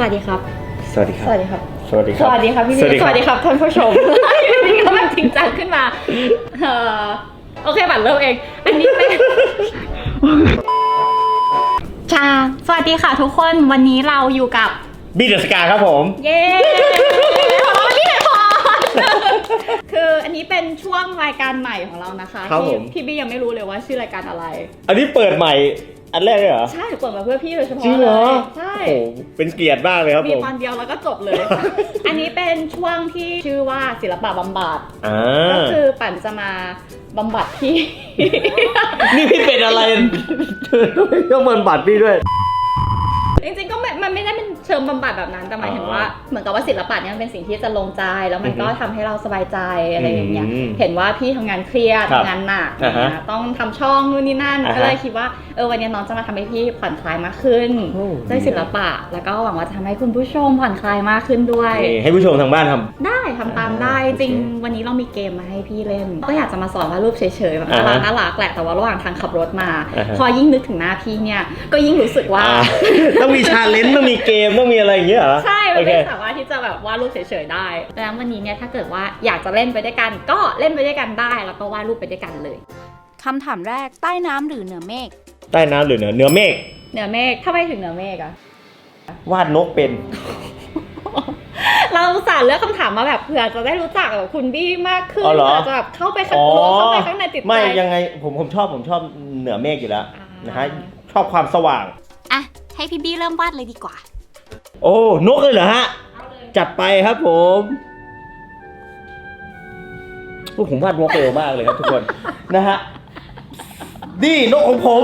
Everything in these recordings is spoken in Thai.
สวัสดีครับ สวัสดีคสรับวัสดีครับ สวัสดีคสรับ วัสดีครับพี่สวัสดีสวัสดีครับท่านผู้ชมอยู่ดีก็แบบจริงจังขึ้นมาเอ่อโอเคบัตรเริ่มเอง อันนี้เป็นจ้าสวัสดีค่ะทุกคนวันนี้เราอยู่กับ บีเดอร์สกาครับผม เย้ขอพี่เลยพอคืออันนี้เป็นช่วงรายการใหม่ของเรานะคะครับที่ผม พี่บี้ยังไม่รู้เลยว่าชื่อรายการอะไร อันนี้เปิดใหม่ อันแรกเลยเหรอ ใช่เปิดมาเพื่อพี่โดยเฉพาะจริงเหรอเลยใช่ โอ้โหเป็นเกียรติมากเลยครับมีผมตอนเดียวแล้วก็จบเลย อันนี้เป็นช่วงที่ชื่อว่าศิลปะบำบัด อ่าก็คือปั่นจะมาบำบัดพี่ นี่พี่เป็นอะไรต้องเปิดบัตรพี่ด้วย จริงๆก็ไม่มันไม่ได้เป็นเชิงบำบัดแบบนั้นแต่หมายถึงว่า เหมือนกับว่าศิลปะเนี่ยมันเป็นสิ่งที่จะลงใจ แล้วมันก็อือฮึทำให้เราสบายใจอะไรอย่างเงี้ย อืมเห็นว่าพี่ทำงานเครียดครับทำงานหนักอ่าฮะนะต้องทำช่องนู่นนี่นั่น อ่าฮะก็เลยคิดว่าเออวันนี้น้องจะมาทำให้พี่ผ่อนคลายมากขึ้นโอ้ ด้วยศิลปะ แล้วก็หวังว่าจะทำให้คุณผู้ชมผ่อนคลายมากขึ้นด้วย นี่ให้ผู้ชมทางบ้านทำ ได้ทำตามได้อ่าจริงโอเควันนี้เรามีเกมมาให้พี่เล่น ก็อยากจะมาสอนวาดรูปเฉยๆแบบอ่าน่าฮะรักน่ารักแหละแต่ว่าระหว่างทางขับรถมา อ่าฮะ พอยิ่งนึกถึงหน้าพี่เนี่ยก็ยิ่งรู้สึกว่า อ่า ต้องมีชาเลนจ์ต้องมีเกมต้องมีอะไรอย่างเงี้ยเหรอ ใช่ มัโอนเคไม่สามารถที่จะแบบวาดรูปเฉยๆได้ดังนั้นวันนี้เนี่ยถ้าเกิดว่าอยากจะเล่นไปด้วยกัน ก็เล่นไปด้วยกันได้ แล้วก็วาดรูปไปด้วยกันเลย คำถามแรกใต้น้ำหรือเหนือเมฆ ใต้น้ำหรือเหนือเหนือเมฆเหนือเมฆถ้าไม่ถึงเหนือเมฆอะวาดนกเป็น เราอุตสาห์เลือกคำถามมาแบบเผื่อจะได้รู้จักกับคุณบี้มากขึ้นอ๋อเหรอ เผื่อจะแบบเข้าไปข้างตัวเข้าไปข้างในติดใจ ไม่ยังไงผมผมชอบผมชอบเหนือเมฆอยู่แล้วอ่านนะฮะชอบความสว่างอะ ให้พี่บี้เริ่มวาดเลยดีกว่า โอ้นกเลยเหรอฮะ จัดไปครับผมโอ้ผมวาดนกเร็วมากเลยครับทุกคน นะฮะนี่นกของผม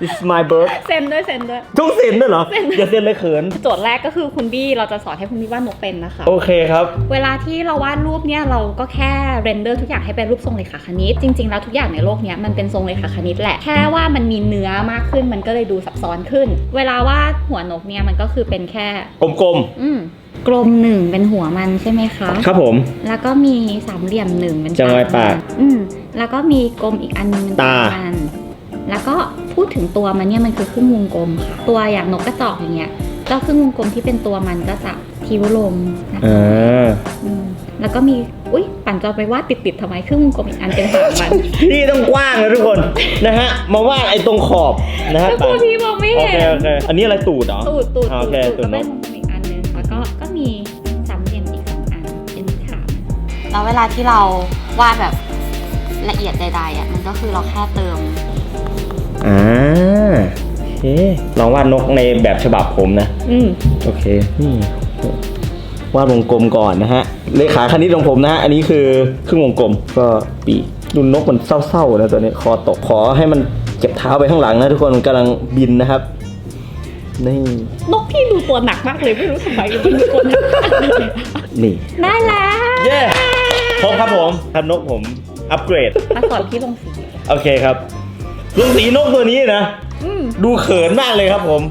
This is my bird เซ็นด้วยเซ็นด้วย ต้องเซ็นด้วยเหรอเซ็น อย่าเซ็นเลยเขิน โจทย์แรกก็คือคุณบี้เราจะสอนให้คุณบี้วาดนกเป็นนะคะ โอเคครับ เวลาที่เราวาดรูปเนี่ยเราก็แค่เรนเดอร์ทุกอย่างให้เป็นรูปทรงเรขาคณิต จริง ๆ แล้วทุกอย่างในโลกเนี้ยมันเป็นทรงเรขาคณิตแหละ แค่ว่ามันมีเนื้อมากขึ้นมันก็เลยดูซับซ้อนขึ้น เวลาวาดหัวนกเนี่ยมันก็คือเป็นแค่ กลมอืมกลมหนึ่งเป็นหัวมันใช่ไหมคะ ๆ ครับผม แล้วก็มีสามเหลี่ยมหนึ่งเป็นจะไว้ปากมันอืมแล้วก็มีกลมอีกอันนึงเป็นตา มัน แล้วก็พูดถึงตัวมันเนี่ยมันคือครึ่งวงกลมค่ะ ตัวอย่างนกกระจอกอย่างเงี้ยเจ้าครึ่งวงกลมที่เป็นตัวมันก็จะทิวลงนะคะอ่าอืมแล้วก็มีอุ้ยปั่นจะเอาไปวาดติดๆทำไมครึ่งวงกลมอีกอันเป็นหางมันที่ต้องกว้างนะทุกคนนะฮะมาวาดไอ้ตรงขอบนะฮะแล้วพูดพี่มองไม่โอเห็เคนโอเคอันนี้อะไรตูดเหรอตูดตูดอ่าตูโอดเคตูดตูก็ดนเป็นกวงกลมอีกอันนึงแล้วก็ก็มีสามเหลี่ยมอีกสองอันเป็นขาม แล้วเวลาที่เราวาดแบบละเอียดใดๆอะมันก็คือเราแค่เติม อ่าโอเคลองวาดนกในแบบฉบับผมนะ อืมโอเค นี่วาดวงกลมก่อนนะฮะ เลขาคณิตของผมนะฮะ อันนี้คือครึ่งวงกลม ก็ปีกดูนกมันเศร้าๆนะตัวนี้ คอตก ขอให้มันเก็บเท้าไปข้างหลังนะทุกคนมันกำลังบินนะครับ นี่ นกพี่ดูตัวหนักมากเลยไม่รู้ทำไมมันดูตัวหนักมากเลยนี่ ได้แล้วเย้ครบครับผมทำนกผม อัปเกรดมาสอนพี่ลงสี โอเคครับ ลงสีนกตัวนี้นะ อืม ดูเขินมากเลยครับผม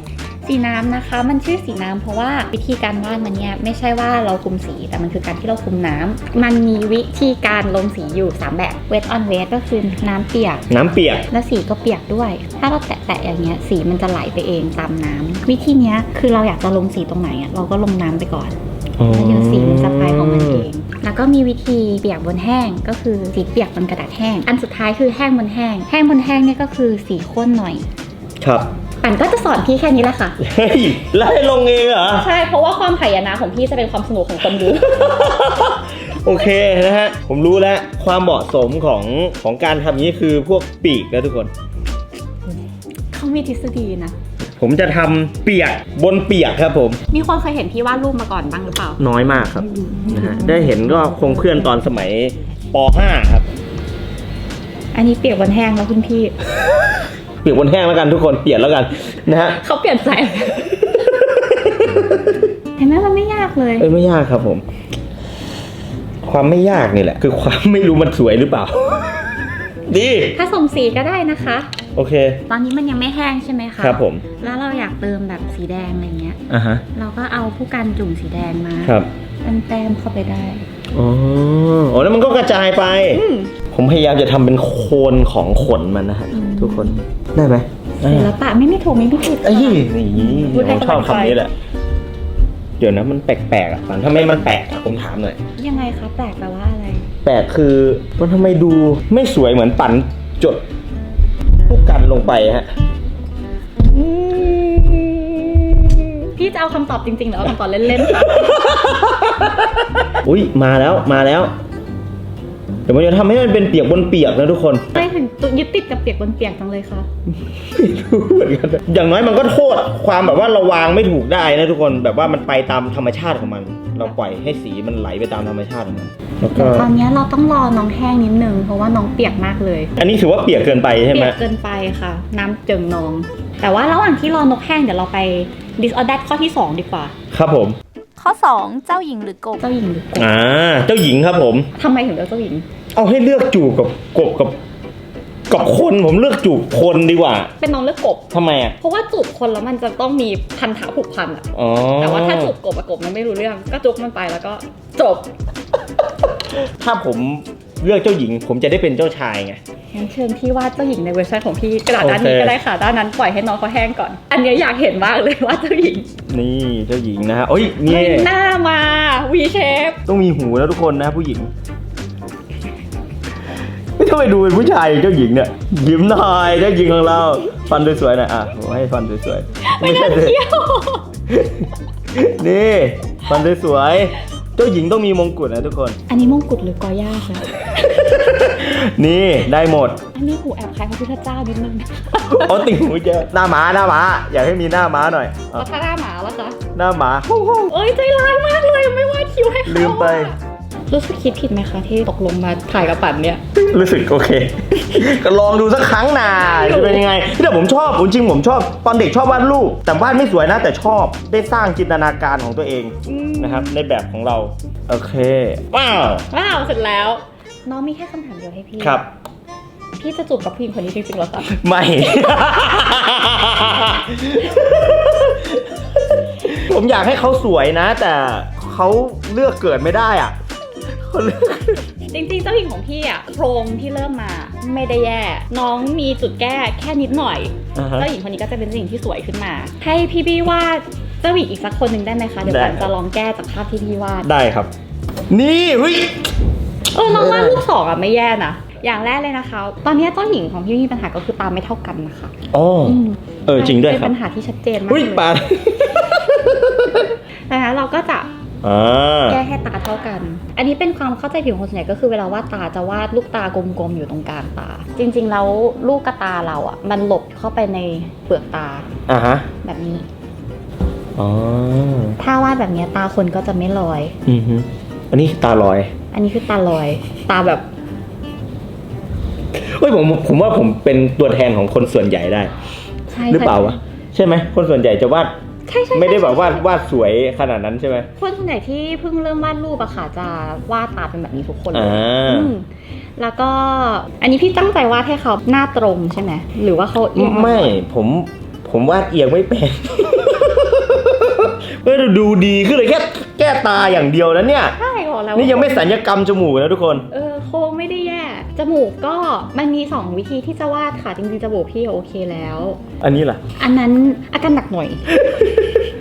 สีน้ำนะคะ มันชื่อสีน้ำเพราะว่าวิธีการวาดมันเนี่ยไม่ใช่ว่าเราคุมสีแต่มันคือการที่เราคุมน้ำมันมีวิธีการลงสีอยู่สามแบบ wet on wet ก็คือน้ำเปียก น้ำเปียก และสีก็เปียกด้วย ถ้าเราแตะๆอย่างเงี้ยสีมันจะไหลไปเองตามน้ำวิธีเนี้ยคือเราอยากจะลงสีตรงไหนอะเราก็ลงน้ำไปก่อนแล้วเดี๋ยวสีมันจะไปของมันเอง แล้วก็มีวิธีเปียกบนแห้งก็คือสีเปียกบนกระดาษแห้ง อันสุดท้ายคือแห้งบนแห้ง แห้งบนแห้งเนี่ยก็คือสีข้นหน่อย ครับ ปั่นก็จะสอนพี่แค่นี้แหละค่ะ เฮ้ยแล้วให้ลงเองเหรอ ใช่ เพราะว่าความหายนะของพี่จะเป็นความสนุกของคนดู โอเคนะฮะ ผมรู้แล้ว ความเหมาะสมของของการทำอย่างนี้คือพวกปีกนะทุกคน เขามีทฤษฎีนะ ผมจะทำเปียกบนเปียกครับผม มีคนเคยเห็นพี่วาดรูปมาก่อนบ้างหรือเปล่า น้อยมากครับนะฮะได้เห็นก็คงเพื่อนตอนสมัยป .5 ครับ อันนี้เปียกบนแห้งแล้วคุณพี่ เปียกบนแห้งแล้วกันทุกคนเปียกแล้วกันนะฮะเขาเปลี่ยนใจ เห็นไหมมันไม่ยากเลย เอ้ยไม่ยากครับผม ความไม่ยากนี่แหละ คือความไม่รู้มันสวยหรือเปล่า ดี ถ้าส่งสีก็ได้นะคะ โอเค ตอนนี้มันยังไม่แห้งใช่ไหมคะครับผม แล้วเราอยากเติมแบบสีแดงอะไรเงี้ย อะฮะ เราก็เอาผู้กันจุ่มสีแดงมาครับ เป็นแต้มเข้าไปได้ อ๋ออ๋อแล้วมันก็กระจายไป ผมพยายามจะทำเป็นโคนของขนมันนะฮะ อืม ทุกคน ได้ไหมศิลปะไม่ไม่ถูกไม่ไม่ผิดเอ้ยค่ะนี่พูดให้ผมชอบกำลังใจ คำนี้แหละ เดี๋ยวนะมันแปลกๆอะฝันทำไมมันแปลกอะผมถามหน่อย ยังไงคะแปลกแปลว่าอะไร แปลกคือมันทำไมดูไม่สวยเหมือนปั่นจด ผู้กันลงไปฮะพี่จะเอาคำตอบจริงๆหรือเอาคำตอบเล่นๆคะ อุ้ยมาแล้วมาแล้ว ดี๋ยวมันจะทำให้มันเป็นเปียกบนเปียกนะทุกคน ไม่ถึงตัวยึดติดกับเปียกบนเปียกจังเลยค่ะ ไม่รู้เหมือนกันอย่างน้อยมันก็โทษความแบบว่าเราวางไม่ถูกได้นะทุกคนแบบว่ามันไปตามธรรมชาติของมัน เราปล่อยให้สีมันไหลไปตามธรรมชาติของมันแล้วก็ตอนเนี้ยเราต้องรอน้องแห้งนิดนึงเพราะว่าน้องเปียกมากเลย อันนี้ถือว่าเปียกเกินไปใช่ไหมเปียกเกินไปค่ะ น้ำเจิ่งนอง แต่ว่าระหว่างที่รอนกแห้งเดี๋ยวเราไป disorder ข้อที่ 2 ดีกว่า ครับผม ข้อ 2 เจ้าหญิงหรือกบเจ้าหญิงหรือกบอ่าเจ้าหญิงครับผมทำไมถึงเลือกเจ้าหญิง เอาให้เลือกจูบกับกบกับกับคนผมเลือกจูบคนดีกว่าเป็นน้องเลือกกบ ทำไมอะ เพราะว่าจูบคนแล้วมันจะต้องมีพันธะผูกพันอะอ๋อแต่ว่าถ้าจูบกบอะกบมันไม่รู้เรื่อง ก็จุกมันไปแล้วก็จบถ้าผมเลือกเจ้าหญิง ผมจะได้เป็นเจ้าชายไง งั้นเชิญพี่วาดเจ้าหญิงในเวอร์ชันของพี่กระดาษด้านนี้โอเค ก็ได้ค่ะด้านนั้นปล่อยให้น้องเขาแห้งก่อน อันเนี้ยอยากเห็นมากเลยว่าเจ้าหญิงนี่เจ้าหญิงนะฮะโอ้ยนี่เฮ้ยหน้ามาวีเชฟต้องมีหูนะทุกคนนะผู้หญิง ไม่ต้องไปดูเป็นผู้ชายเจ้าหญิงเนี่ยยิ้มหน่อยเจ้าหญิงของเราฟันสวยๆหน่อยอะผมให้ฟันสวยๆไม่น่าใช่เที่ยวนี่ฟันสวยๆเจ้าหญิงต้องมีมงกุฎนะทุกคน อันนี้มงกุฎหรือกอย่าคะนี่ได้หมด อันนี้หูแอบคล้ายพระพุทธเจ้านิดนึงอ๋อติ่งหูเจอหน้าม้าหน้าม้าอยากให้มีหน้าม้าหน่อยอะแล้วถ้าหน้าหมาล่ะคะหน้าม้าเอ้ยใจร้ายมากเลยไม่วาดคิวให้เขาลืมไปอะ รู้สึกคิดผิดไหมคะที่ตกลงมาถ่ายกับปั่นเนี่ย รู้สึกโอเค ก็ลองดูสักครั้งนาจะเป็นยังไงแต่ผมชอบจริงๆผมชอบ ตอนเด็กชอบวาดรูป แต่วาดไม่สวยนะแต่ชอบได้สร้างจินตนาการของตัวเองอืมนะครับในแบบของเรา โอเค ว้าว ว้าว เสร็จแล้ว น้องมีแค่คำถามเดียวให้พี่ครับพี่จะจูบกับผู้หญิงคนนี้จริงๆเหรอคะไม่ ผมอยากให้เขาสวยนะ แต่เขาเลือกเกิดไม่ได้อะ เขาเลือกจริงๆ เจ้าหญิงของพี่อะโครงที่เริ่มมาไม่ได้แย่ น้องมีจุดแก้แค่นิดหน่อย อ่าฮะ เจ้าหญิงคนนี้ก็จะเป็นเจ้าหญิงที่สวยขึ้นมา ให้พี่บี้วาดเจ้าหญิงอีกสักคนหนึ่งได้ไหมคะ เดี๋ยวได้ ผมจะลองแก้จากภาพที่พี่วาด ได้ครับ นี่เฮ้ย เออน้องวาดรูปสองอะไม่แย่นะ อย่างแรกเลยนะคะ ตอนนี้เจ้าหญิงของพี่มีปัญหาก็คือตาไม่เท่ากันนะคะอ๋ออมเออจริงด้วยครับเป็นปัญหาที่ชัดเจนมากอุ้ยเลย ปาดดังนั้นเราก็จะ อ่า แก้ให้ตาเท่ากัน อันนี้เป็นความเข้าใจผิดของคนส่วนใหญ่ก็คือเวลาวาดตาจะวาดลูกตากลมๆอยู่ตรงกลางตา จริงๆแล้วลูกกระตาเราอะ มันหลบเข้าไปในเปลือกตาอ่าฮะ แบบนี้ อ๋อ ถ้าวาดแบบเนี้ยตาคนก็จะไม่ลอย อือฮึอันนี้ตาลอย อันนี้คือตาลอย ตาแบบเฮ้ยผมผมว่าผมเป็นตัวแทนของคนส่วนใหญ่ได้ ใช่หรือเปล่าวะ ใช่ไหมคนส่วนใหญ่จะวาด ใช่ใช่ไม่ได้แบบวาดวาดสวยขนาดนั้นใช่ไหมคนส่วนใหญ่ที่เพิ่งเริ่มวาดรูปอะค่ะจะวาดตาเป็นแบบนี้ทุกคนเลยอ่า อืมแล้วก็อันนี้พี่ตั้งใจวาดให้เขาหน้าตรงใช่ไหมหรือว่าเขาเอียงาไม่ผมผมวาดเอียงไม่เป็นไม่ได้ดูดีขึ้นเลยแค่แก้ตาอย่างเดียวนะเนี่ย ใช่บอกแล้วนี่ยังไม่สัญญกรรมจมูกนะทุกคน เออโครงไม่ได้แย่ จมูกก็มันมีสองวิธีที่จะวาดค่ะ จริงๆจมูกพี่โอเคแล้ว อันนี้ล่ะ อันนั้นอาการหนักหน่อย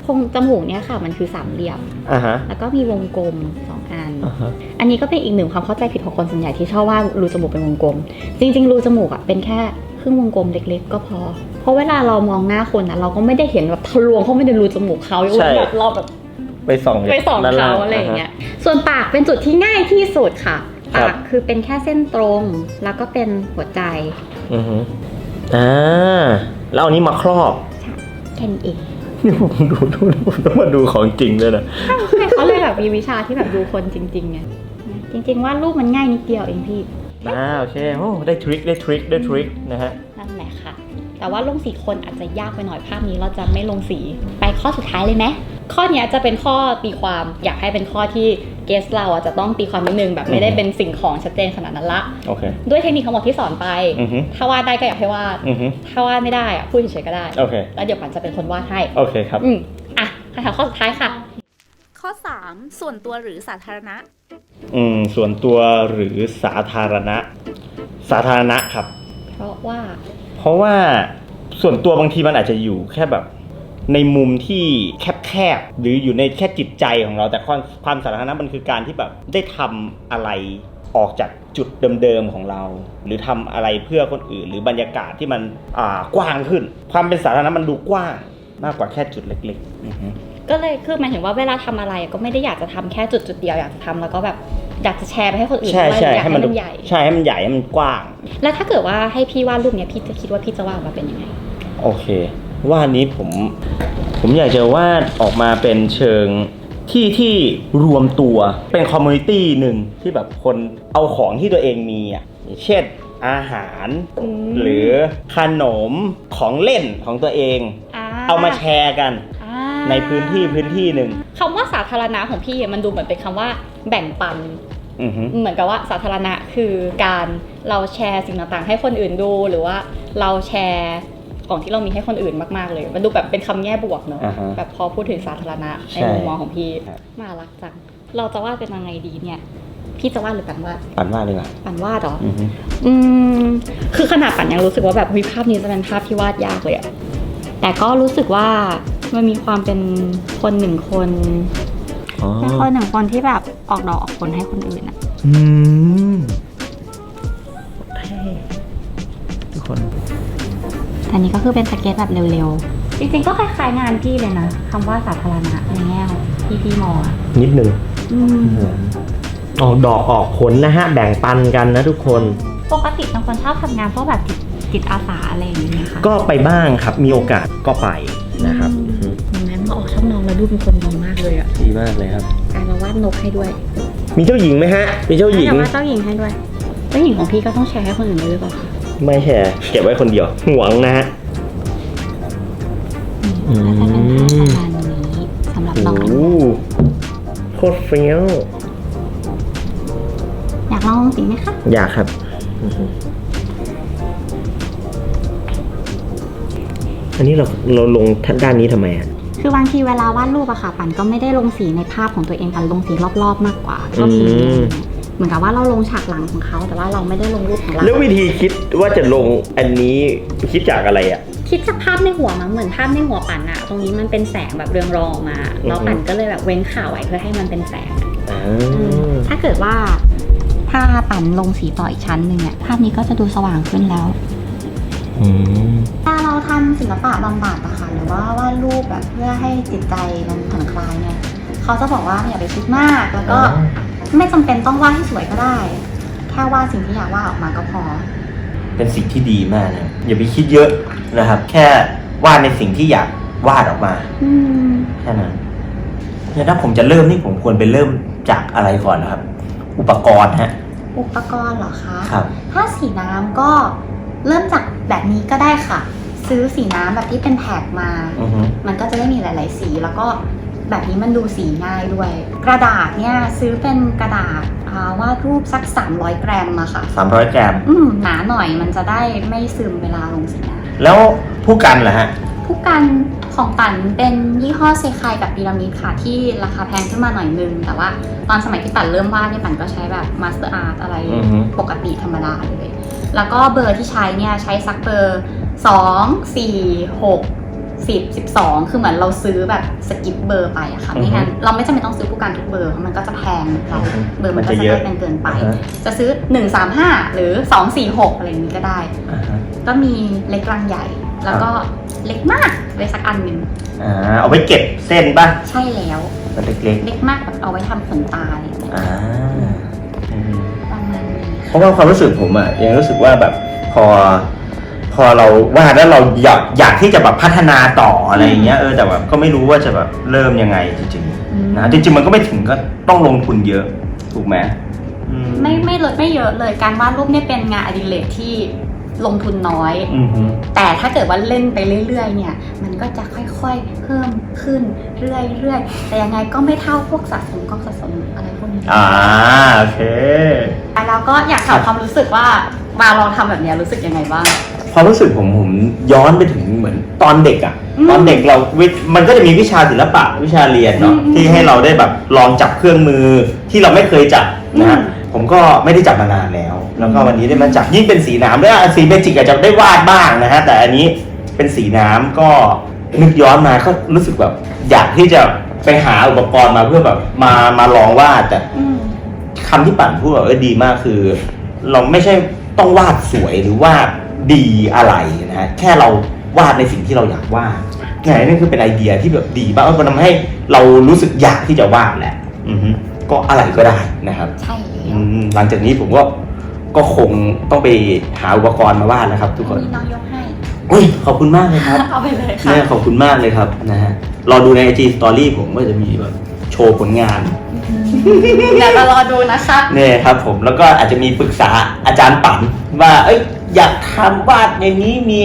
โครงจมูกเนี่ยค่ะมันคือสามเหลี่ยม อ่าฮะ แล้วก็มีวงกลมสองอัน อ่าฮะ อันนี้ก็เป็นอีกหนึ่งความเข้าใจผิดของคนส่วนใหญ่ที่ชอบว่ารูจมูกเป็นวงกลม จริง ๆ รูจมูกอะเป็นแค่ครึ่งวงกลมเล็ก ๆ ก็พอ เพราะเวลาเรามองหน้าคนอะเราก็ไม่ได้เห็นแบบทะลวงเข้าไปในรูจมูกเขายกเว้นแบบเราแบบ ไปส่องไปส่องด้นล่เขาอะไรอย่างเงี้ย ส่วนปากเป็นจุดที่ง่ายที่สุดค่ะครับปากคือเป็นแค่เส้นตรง แล้วก็เป็นหัวใจอือฮึอ่า แล้วเอานี้มาครอบแค่นี้เอง นี่ผมดูดูผมต้องมาดูของจริงด้วยนะใช่เขาเลยแบบมีวิชาที่แบบดูคนจริงๆไงจริงๆว่ารูปมันง่ายนิดเดียวเองพี่อ่าโอเคโอ้ได้ทริคได้ทริคได้ทริคนะฮะนั่นแหละค่ะ แต่ว่าลงสีคนอาจจะยากไปหน่อยภาพนี้เราจะไม่ลงสีไปข้อสุดท้ายเลยไหม ข้อเนี้ยจะเป็นข้อตีความอยากให้เป็นข้อที่เกสเราอะจะต้องตีความนิดนึงแบบไม่ได้เป็นสิ่งของชัดเจนขนาดนั้นละโอเคด้วยเทคนิคทั้งหมดที่สอนไปอือฮึถ้าวาดได้ก็อยากให้วาดอือฮึถ้าวาดไม่ได้อะพูดเฉยๆก็ได้โอเคแล้วเดี๋ยวปันจะเป็นคนวาดให้โอเคครับอืมอะคำถามข้อสุดท้ายค่ะ ข้อ 3 ส่วนตัวหรือสาธารณะ อืมส่วนตัวหรือสาธารณะ สาธารณะครับ เพราะว่า เพราะว่าส่วนตัวบางทีมันอาจจะอยู่แค่แบบ ในมุมที่แคบๆหรืออยู่ในแค่จิตใจของเรา แต่ความความสาธารณะมันคือการที่แบบได้ทำอะไรออกจากจุดเดิมๆของเรา หรือทำอะไรเพื่อคนอื่น หรือบรรยากาศที่มันอ่ากว้างขึ้น ความเป็นสาธารณะมันดูกว้างมากกว่าแค่จุดเล็กๆอือฮึก็เลยคือหมายถึงว่าเวลาทำอะไรก็ไม่ได้อยากจะทำแค่จุดจุดๆเดียวอยากจะทำแล้วก็แบบอยากจะแชร์ไปให้คนอื่นใช่ด้วยใช่อยากให้ให้มันมันใหญ่ใช่ให้มันใหญ่ให้มันกว้าง แล้วถ้าเกิดว่าให้พี่วาดรูปเนี้ยพี่จะคิดว่าพี่จะวาดออกมาเป็นยังไง โอเค วาดนี้ผม ผมอยากจะวาดออกมาเป็นเชิงที่ที่รวมตัวเป็นคอมมูนิตี้หนึ่งที่แบบคนเอาของที่ตัวเองมีอะอย่างเช่นอาหารอืมหรือขนมของเล่นของตัวเอง เอามาแชร์กันอ่าในพื้นที่พื้นที่หนึ่งคำว่าสาธารณะของพี่อะมันดูเหมือนเป็นคำว่าแบ่งปันอือฮึเหมือนกับว่าสาธารณะคือการเราแชร์สิ่งต่างๆ ให้คนอื่นดูหรือว่าเราแชร์ ของที่เรามีให้คนอื่นมากๆเลย มันดูแบบเป็นคำแง่บวกเนอะอ่าฮะแบบพอพูดถึงสาธารณะในใช่มุมมองของพี่ครับ น่ารักจังเราจะวาดเป็นยังไงดีเนี่ย พี่จะวาดหรือปันวาดปันวาดเลยอะปันวาดเหรอ อือฮึอืมคือขนาดปันยังรู้สึกว่าแบบวิภาพนี้จะเป็นภาพที่วาดยากเลยอะแต่ก็รู้สึกว่ามันมีความเป็นคนหนึ่งคนอ๋อเป็นคนหนึ่งคนที่แบบออกดอกออกผลให้คนอื่นอะอืมเท่ทุกคน อันนี้ก็คือเป็นสเก็ตแบบเร็วๆ จริงๆก็คล้ายๆงานพี่เลยนะคำว่าสาธารณะในแง่ของที่พี่มองอะนิดหนึ่งอืมออกดอกออกผลนะฮะ แบ่งปันกันนะทุกคน ปกติบางคนชอบทำงานพวกแบบจิตจิตอาสาอะไรอย่างนี้ยค่ะก็ไปบ้างครับ มีโอกาสก็ไปนะครับอืมเห็นไหมมาออกช่องน้องแล้วดูเป็นคนดีมากเลยอะดีมากเลยครับการมาวาดนกให้ด้วยมีเจ้าหญิงไหมฮะ มีเจ้าหญิงแต่ว่าเจ้าหญิงให้ด้วยเจ้าหญิงของพี่ก็ต้องแชร์ให้คนอื่นด้วยหรือเปล่าคะ ไม่แชร์เก็บไว้คนเดียวหวงนะฮะ อืมก็จะเป็นภาพประมาณนี้สำหรับน้องโอ้โหโคตรเฟี้ยวอยากลองสีไหมคะ อยากครับอือฮึอันนี้เราเราลงด้านนี้ทำไมอะ คือบางทีเวลาวาดรูปอะค่ะ ปันก็ไม่ได้ลงสีในภาพของตัวเองปันลงสีรอบๆมากกว่าชอบสีแดอืงม เหมือนกับว่าเราลงฉากหลังของเขา แต่ว่าเราไม่ได้ลงรูปของเรา แล้ววิธีคิดว่าจะลงอันนี้คิดจากอะไรอะ คิดจากภาพในหัวมั้งเหมือนภาพในหัวปันอะตรงนี้มันเป็นแสงแบบเรืองรองออกมา แล้วปันก็เลยแบบเว้นข่าวไว้เพื่อให้มันเป็นแสงอ่าถ้าเกิดว่าถ้าปันลงสีต่ออีกชั้นหนึ่งเนี่ยภาพนี้ก็จะดูสว่างขึ้นแล้วอืมถ้าเราทำศิลปะบำบัดอะค่ะหรือว่าวาดรูปแบบเพื่อให้จิตใจมันผ่อนคลายเนี่ยเขาจะบอกว่าอย่าไปคิดมากแล้วก็ ไม่จำเป็นต้องวาดให้สวยก็ได้ แค่วาดสิ่งที่อยากวาดออกมาก็พอ เป็นสิ่งที่ดีมากนะอย่าไปคิดเยอะนะครับ แค่วาดในสิ่งที่อยากวาดออกมาอืมแค่นั้นเนี่ยถ้าผมจะเริ่มนี่ผมควรไปเริ่มจากอะไรก่อนนะครับ อุปกรณ์ฮะ อุปกรณ์เหรอคะครับ ถ้าสีน้ำก็เริ่มจากแบบนี้ก็ได้ค่ะ ซื้อสีน้ำแบบที่เป็นแท็กมาอือฮึมันก็จะได้มีหลาย ๆ สีแล้วก็ แบบนี้มันดูสีง่ายด้วย กระดาษเนี่ยซื้อเป็นกระดาษอ่าวาดรูปสัก 300 กรัมอะค่ะสามร้อยกรัมอืมหนาหน่อยมันจะได้ไม่ซึมเวลาลงสีน้แล้วผู้กันล่ะฮะำผู้กันของปั่นเป็นยี่ห้อเซคายกับพีระมิดค่ะ ที่ราคาแพงขึ้นมาหน่อยนึง แต่ว่าตอนสมัยที่ปั่นเริ่มวาดเนี่ยปั่นก็ใช้แบบมาสเตอร์อาร์ตอะไรอือฮึ ปกติธรรมดาเลย แล้วก็เบอร์ที่ใช้เนี่ยใช้สักเบอร์ 2 4 6 10 12 คือเหมือนเราซื้อแบบสกิปเบอร์ไปอะค่ะไม่งั้นเราไม่จำเป็นต้องซื้อผู้การทุกเบอร์เพราะมันก็จะแพงเราอือฮึเบอร์มันมันก็จะจะเยอะได้เป็นเกินไปอ่าฮะจะซื้อ 135 หรือ 246 อะไรอย่างนี้ก็ได้อ่าฮะก็มีเล็กกลางใหญ่ แล้วก็เล็กมากไว้สักอันหนึ่งอ่าเอาไว้เก็บเส้นป่ะ ใช่แล้วมันเล็กเล็กมากแบบเอาไว้ทำขนตาอะไรอย่างเงี้ยๆอ่าอืมประมาณนี้เพราะว่าความรู้สึกผมอะยังรู้สึกว่าแบบพอ พอเราวาดแล้วเราอยากอยากที่จะแบบพัฒนาต่ออะไรอย่างเงี้ยเออแต่แบบก็ไม่รู้ว่าจะแบบเริ่มยังไงจริงอืมๆนะจริงๆมันก็ไม่ถึงก็ต้องลงทุนเยอะถูกไหมอืไม่ไม่ลดไม่เยอะเลยการวาดรูปเนี่ยเป็นงานอดิเรกที่ลงทุนน้อย อือฮึแต่ถ้าเกิดว่าเล่นไปเรื่อยๆเนี่ย มันก็จะค่อยๆ เพิ่มขึ้นเรื่อยๆ แต่ยังไงก็ไม่เท่าพวกสะสมกองสะสมอะไรพวกนี้อ่าโอเค แล้วก็อยากถามความรู้สึกว่ามาลองทำแบบเนี้ยรู้สึกยังไงบ้าง ความรู้สึกผมผมย้อนไปถึงเหมือนตอนเด็กอะอืมตอนเด็กเราวิมันก็จะมีวิชาศิลปะวิชาเรียนเนาะอืมที่ให้เราได้แบบลองจับเครื่องมือที่เราไม่เคยจับนะฮะอืม ผมก็ไม่ได้จับมานานแล้ว แล้วก็วันนี้ได้มาจับยิ่งเป็นสีน้ำด้วยอะสีเบจิกอาจจะได้วาดบ้างนะฮะแต่อันนี้เป็นสีน้ำก็นึกย้อนมาก็รู้สึกแบบอยากที่จะไปหาอุปกรณ์มาเพื่อแบบมามาลองวาดแต่ อืม คำที่ปั่นพูดแบบเออดีมากคือ เราไม่ใช่ต้องวาดสวยหรือวาด ดีอะไรนะฮะแค่เราวาดในสิ่งที่เราอยากวาดเนี่ยนี่คือเป็นไอเดียที่แบบดีมากมันทำให้เรารู้สึกอยากที่จะวาดแหละอือฮึก็อะไรก็ได้นะครับใช่อืมหลังจากนี้ผมก็ก็คงต้องไปหาอุปกรณ์มาวาดนะครับ ทุกคนนี่น้องยกให้อุ้ยขอบคุณมากเลยครับเอาไปเลยค่ะเนี่ยขอบคุณมากเลยครับนะฮะรอดูใน IG Story ผมก็จะมีแบบโชว์ผลงานเดี๋ยวเรารอดูนะคะเนี่ยครับผมแล้วก็อาจจะมีปรึกษาอาจารย์ปั่นว่าเอ้ย อยากทำวาดอย่างนี้มี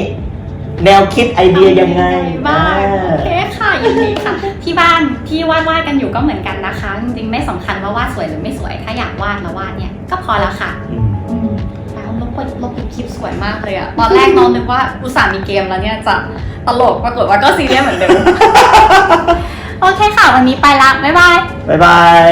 แนวคิดไอเดียยังไงบ้างอ่าโอเคค่ะยินดีค่ะ ที่บ้านที่วาดวาดกันอยู่ก็เหมือนกันนะคะ จริงๆไม่สำคัญว่าวาดสวยหรือไม่สวย ถ้าอยากวาดแล้ววาดเนี่ยก็พอแล้วค่ะอืมอืมแล้วลบลบคลิปสวยมากเลยอะตอนแรกน้องนึกว่าอุตส่าห์มีเกมแล้วเนี่ยจะตลกปรากฏว่าก็ซีเรียสเหมือนเดิม โอเคค่ะ วันนี้ไปละ บ๊ายบาย บ๊ายบาย